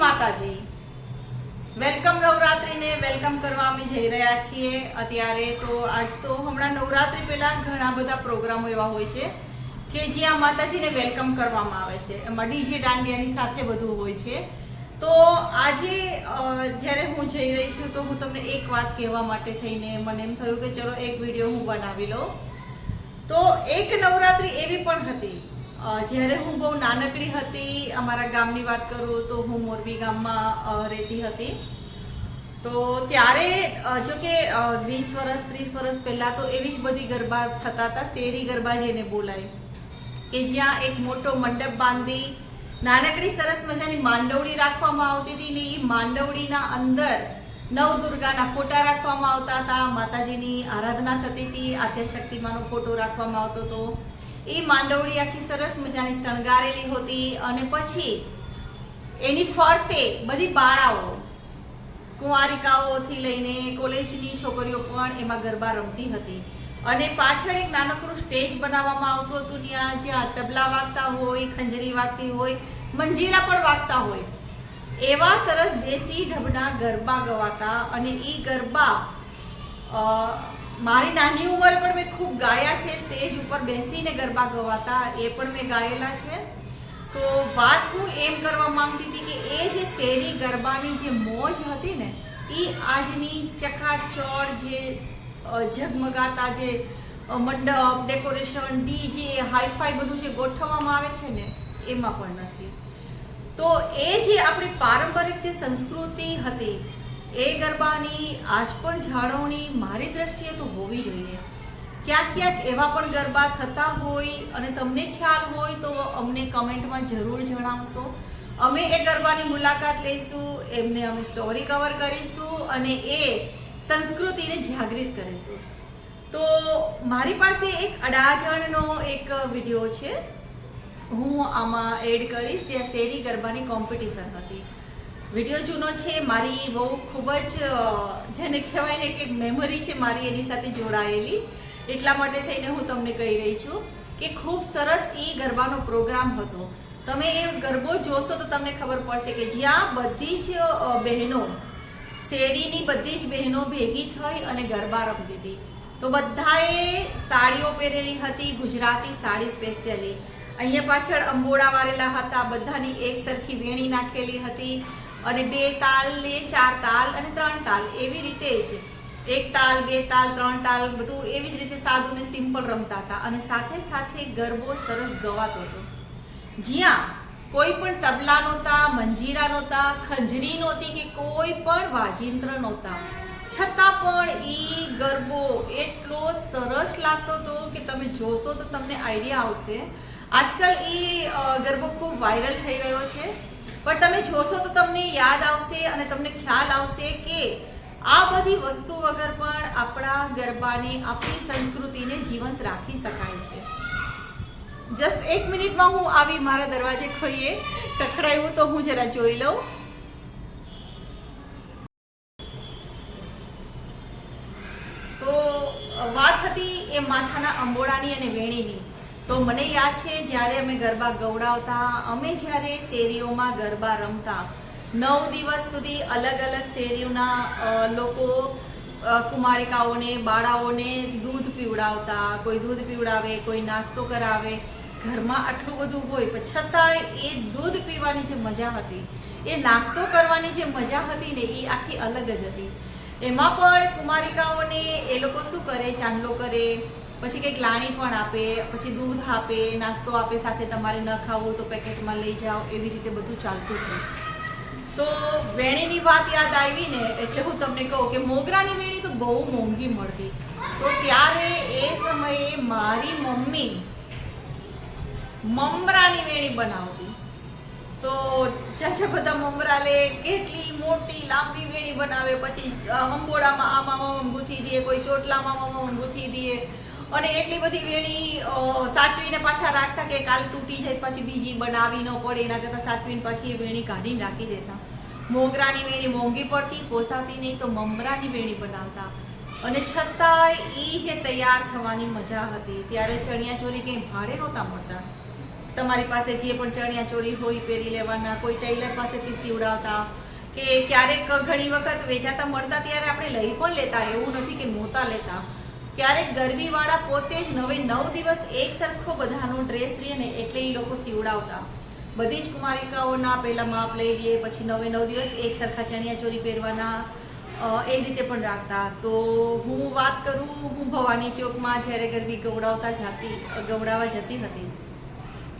માતાજી. Welcome નવરાત્રીને welcome કરવા અમે જઈ રહ્યા છીએ. અત્યારે તો આજ તો હમણાં નવરાત્રી પહેલાં ઘણા બધા પ્રોગ્રામો એવા હોય છે કે જ્યાં માતાજીને વેલકમ કરવામાં આવે છે. એમાં ડીજે દાંડિયાની સાથે બધું હોય છે. તો આજે જ્યારે હું જઈ રહી છું તો હું તમને એક વાત કહેવા માટે થઈને મને એમ થયું કે ચલો એક વીડિયો હું બનાવી લઉં. તો એક નવરાત્રી એવી પણ હતી જ્યારે હું બહુ નાનકડી હતી, અમારા ગામની વાત કરું તો હું મોરબી ગામમાં રહેતી હતી. તો ત્યારે જો કે વીસ વર્ષ ત્રીસ વર્ષ પહેલાં તો એવી જ બધી ગરબા થતા હતા, શેરી ગરબા જેને બોલાય. કે જ્યાં એક મોટો મંડપ બાંધી, નાનકડી સરસ મજાની માંડવડી રાખવામાં આવતી હતી ને એ માંડવડીના અંદર નવ દુર્ગાના ફોટા રાખવામાં આવતા હતા, માતાજીની આરાધના થતી હતી, આદ્યશક્તિમાનો ફોટો રાખવામાં આવતો હતો. એ માંડવડી આખી સરસ મજાની શણગારેલી હતી અને પછી એની ફરતે બધી બાળાઓ, કુંવારિકાઓથી લઈને કોલેજની છોકરીઓ પણ એમાં ગરબા રમતી હતી. અને પાછળ એક નાનકડું સ્ટેજ બનાવવામાં આવતું હતું, ત્યાં જ્યાં તબલા વાગતા હોય, ખંજરી વાગતી હોય, મંજીરા પણ વાગતા હોય. એવા સરસ દેશી ઢબના ગરબા ગવાતા અને એ ગરબા મારી નાની ઉંમરે પણ મેં ખૂબ ગાયા છે, સ્ટેજ ઉપર બેસીને ગરબા ગવાતા, એ પણ મેં ગાયેલા છે. તો વાત હું એમ કરવા માંગતી હતી કે એ જે શેરી ગરબાની જે મોજ હતી ને, એ આજની ચકાચોળ જે ઝગમગાતા જે મંડપ, ડેકોરેશન ડીજે હાઈફાઈ બધું જે ગોઠવવામાં આવે છે ને, એમાં પણ નથી. તો એ જે આપણી પારંપરિક જે સંસ્કૃતિ હતી એ ગરબાની આજ પણ જાળવણી મારી દ્રષ્ટિએ તો હોવી જોઈએ. ક્યાંક ક્યાંક એવા પણ ગરબા થતા હોય અને તમને ખ્યાલ હોય તો અમને કમેન્ટમાં જરૂર જણાવશો. અમે એ ગરબાની મુલાકાત લઈશું, એમને અમે સ્ટોરી કવર કરીશું અને એ સંસ્કૃતિને જાગૃત કરીશું. તો મારી પાસે એક અડાજણનો એક વીડિયો છે. હું આમાં એડ કરીશ જ્યાં શેરી ગરબાની કોમ્પિટિશન હતી. વીડિયો જૂનો છે, મારી બહુ ખૂબ જ જેને કહેવાય ને કે મેમરી છે મારી એની સાથે જોડાયેલી. એટલા માટે થઈને હું તમને કહી રહી છું કે ખૂબ સરસ એ ગરબાનો પ્રોગ્રામ હતો. તમે એ ગરબો જોશો તો તમને ખબર પડશે કે જ્યાં બધી જ બહેનો, શેરીની બધી જ બહેનો ભેગી થઈ અને ગરબા રમતી હતી. તો બધાએ સાડીઓ પહેરેલી હતી, ગુજરાતી સાડી સ્પેશિયલી અહીંયા પાછળ અંબોડા વારેલા હતા, બધાની એક સરખી વેણી નાખેલી હતી. અને બે તાલ ને ચાર તાલ અને ત્રણ તાલ, એવી રીતે જ. એક તાલ, બે તાલ, ત્રણ તાલ, બધું એવી જ રીતે સાદું ને સિમ્પલ રમતા હતા અને સાથે સાથે ગરબો સરસ ગવાતો હતો. જ્યાં કોઈ પણ તબલા નહોતા, મંજીરા નહોતા, ખંજરી નહોતી કે કોઈ પણ વાજિંત્ર નહોતા. છતાં પણ એ ગરબો એટલો સરસ લાગતો હતો કે તમે જોશો તો તમને આઈડિયા આવશે. આજકાલ એ ગરબો ખૂબ વાયરલ થઈ રહ્યો છે. પણ તમે જોશો તો તમને યાદ આવશે અને તમને ખ્યાલ આવશે કે આ બધી વસ્તુ વગર પણ આપણા ગરબાને, આપણી સંસ્કૃતિને જીવંત રાખી શકાય છે. જસ્ટ એક મિનિટમાં હું આવી મારા દરવાજે ખોઈએ કખડાયું તો હું જરા જોઈ લઉં. તો વાત હતી એ માથાના અંબોડાની અને વેણીની. તો મને યાદ છે, જ્યારે અમે ગરબા ગવડાવતા અમે જ્યારે શેરીઓમાં ગરબા રમતા, નવ દિવસ સુધી અલગ અલગ શેરીઓના લોકો કુમારિકાઓને, બાળાઓને દૂધ પીવડાવતા, કોઈ દૂધ પીવડાવે, કોઈ નાસ્તો કરાવે. ઘરમાં આટલું બધું હોય, પણ છતાંય એ દૂધ પીવાની જે મજા હતી, એ નાસ્તો કરવાની જે મજા હતી ને, એ આખી અલગ જ હતી. એમાં પણ કુમારિકાઓને એ લોકો શું કરે, ચાંદલો કરે પછી કંઈક લાણી પણ આપે, પછી દૂધ આપે, નાસ્તો આપે, સાથે તમારે ન ખાવું તો પેકેટમાં લઈ જાઓ, એવી રીતે બધું ચાલતું હતું. તો વેણીની વાત યાદ આવી ને, એટલે હું તમને કહું કે મોગરાની વેણી તો બહુ મોંઘી મળતી. તો ત્યારે એ સમયે મારી મમ્મી મમરાની વેણી બનાવતી. તો ચાચા બધા મમરા લે, કેટલી મોટી લાંબી વેણી બનાવે, પછી અંબોડામાં આમાં મમ ગૂંથી દે, કોઈ ચોટલામાં મમ ગૂંથી દે અને એટલી બધી વેણી સાચવીને પાછા રાખતા કે કાલ તૂટી જાય પછી બીજી બનાવી ન પડે, એના કરતાં સાચવીને પછી એ વેણી કાઢીને રાખી દેતા. મોગરાની વેણી મોંઘી પડતી, પોસાતી નહીં તો મમરાની વેણી બનાવતા. અને છતાંય એ જે તૈયાર થવાની મજા હતી, ત્યારે ચણિયા ચોરી કંઈ ભાડે નહોતા મળતા. તમારી પાસે જે પણ ચણિયા ચોરી હોય પહેરી લેવાના, કોઈ ટેલર પાસેથી સીવડાવતા કે ક્યારેક ઘણી વખત વેચાતા, મળતા ત્યારે આપણે લઈ પણ લેતા, એવું નથી કે નહોતા લેતા. ક્યારેક ગરબીવાળા પોતે જ નવે નવ દિવસ એક સરખો બધાનો ડ્રેસ લઈએ ને એટલે એ લોકો સીવડાવતા. બધી જ કુમારિકાઓના પહેલા માપ લઈ લઈએ પછી નવે નવ દિવસ એક સરખા ચણિયા ચોરી પહેરવાના એ રીતે પણ રાખતા. તો હું વાત કરું, હું ભવાની ચોકમાં જ્યારે ગરબી ગવડાવતા જતી, ગવડાવવા જતી હતી,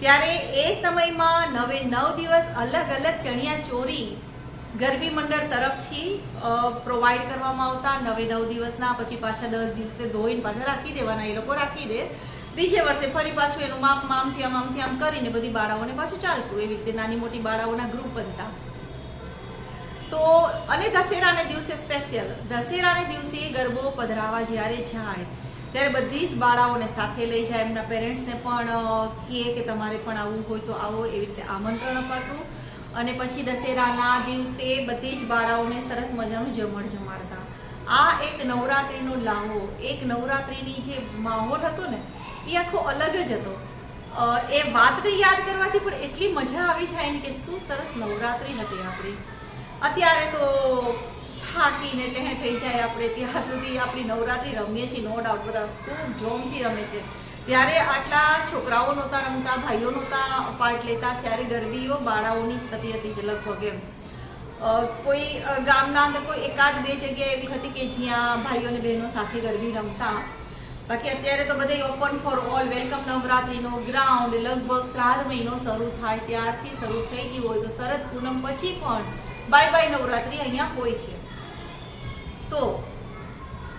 ત્યારે એ સમયમાં નવે નવ દિવસ અલગ અલગ ચણિયા ચોરી ગરબી મંડળ તરફથી પ્રોવાઈડ કરવામાં આવતા નવે નવ દિવસના, પછી પાછા દસ દિવસે ધોઈને પાછા રાખી દેવાના, એ લોકો રાખી દે. બીજે વર્ષે ફરી પાછું એનું માપ મામથી આમ આમથી આમ કરીને બધી બાળાઓને પાછું ચાલતું, એવી રીતે નાની મોટી બાળાઓના ગ્રુપ બનતા. તો, અને દશેરાને દિવસે સ્પેશિયલ દશેરાને દિવસે ગરબો પધરાવા જ્યારે જાય, ત્યારે બધી જ બાળાઓને સાથે લઈ જાય, એમના પેરેન્ટ્સને પણ કહે કે તમારે પણ આવવું હોય તો આવો, એવી રીતે આમંત્રણ અપાતું. અને પછી દશેરાના દિવસે બધી જ બાળાઓને સરસ મજાનું જમણ જમાડતા. આ એક નવરાત્રિનો લાવો, એક નવરાત્રિની જે માહોલ હતો ને, એ આખો અલગ જ હતો. એ વાતને યાદ કરવાથી પણ એટલી મજા આવી જાય ને કે શું સરસ નવરાત્રિ હતી આપણી. અત્યારે તો થાકીને ટેહે થઈ જાય આપણે, ત્યાં સુધી આપણી નવરાત્રિ રમીએ છીએ નો ડાઉટ બધા ખૂબ જોમથી રમે છે. ત્યારે આટલા છોકરાઓ નહોતા રમતા, ભાઈઓ નહોતા પાર્ટ લેતા, ત્યારે ગરબીઓ બાળાઓની થતી હતી જ લગભગ એમ. કોઈ ગામના અંદર કોઈ એકાદ બે જગ્યા એવી હતી કે જ્યાં ભાઈઓ અને બહેનો સાથે ગરબી રમતા? બાકી અત્યારે તો બધે ઓપન ફોર ઓલ વેલકમ નવરાત્રીનો ગ્રાઉન્ડ લગભગ શ્રાદ્ધ મહિનો શરૂ થાય, ત્યારથી શરૂ થઈ ગયું હોય તો શરદ પૂનમ પછી પણ બાય બાય નવરાત્રી અહીંયા હોય છે.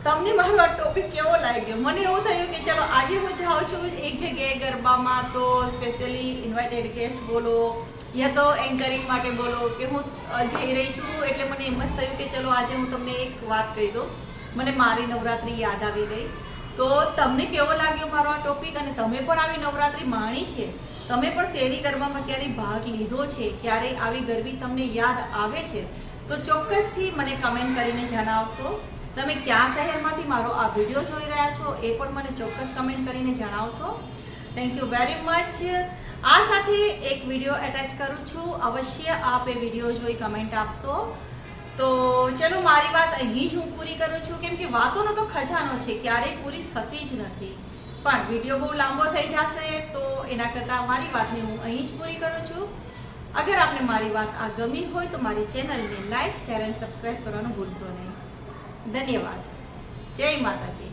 તમને મારો આ ટોપિક કેવો લાગ્યો? મને એવું થયું કે ચલો આજે હું જાઉં છું એક જગ્યાએ ગરબામાં તો સ્પેશિયલી ઇન્વાઇટેડ ગેસ્ટ બોલો યા તો એન્કરિંગ માટે બોલો કે હું જઈ રહી છું એટલે મને એમ જ થયું કે ચલો આજે હું તમને એક વાત કહી દઉં. મને મારી નવરાત્રી યાદ આવી ગઈ. તો તમને કેવો લાગ્યો મારો આ ટોપિક અને તમે પણ આવી નવરાત્રી માણી છે? તમે પણ શેરી ગરબામાં ક્યારેય ભાગ લીધો છે? ક્યારેય આવી ગરબી તમને યાદ આવે છે? તો ચોક્કસથી મને કમેન્ટ કરીને જણાવશો. તમે કયા શહેરમાંથી મારો આ વીડિયો જોઈ રહ્યા છો એ પણ મને ચોક્કસ કમેન્ટ કરીને જણાવશો. થેન્ક યુ વેરી મચ આ સાથે એક વીડિયો એટેચ કરું છું. અવશ્ય આપ એ વીડિયો જોઈ કમેન્ટ આપશો. તો ચલો, મારી વાત અહીં જ હું પૂરી કરું છું. કેમ કે વાતોનો તો ખજાનો છે, ક્યારેય પૂરી થતી જ નથી. પણ વીડિયો બહુ લાંબો થઈ જશે, તો એના કરતાં મારી વાતને હું અહીં જ પૂરી કરું છું. અગર આપને મારી વાત આ ગમી હોય તો મારી ચેનલને લાઇક શેર એન્ડ સબસ્ક્રાઇબ કરવાનું ભૂલશો નહીં. ધન્યવાદ. જય માતાજી.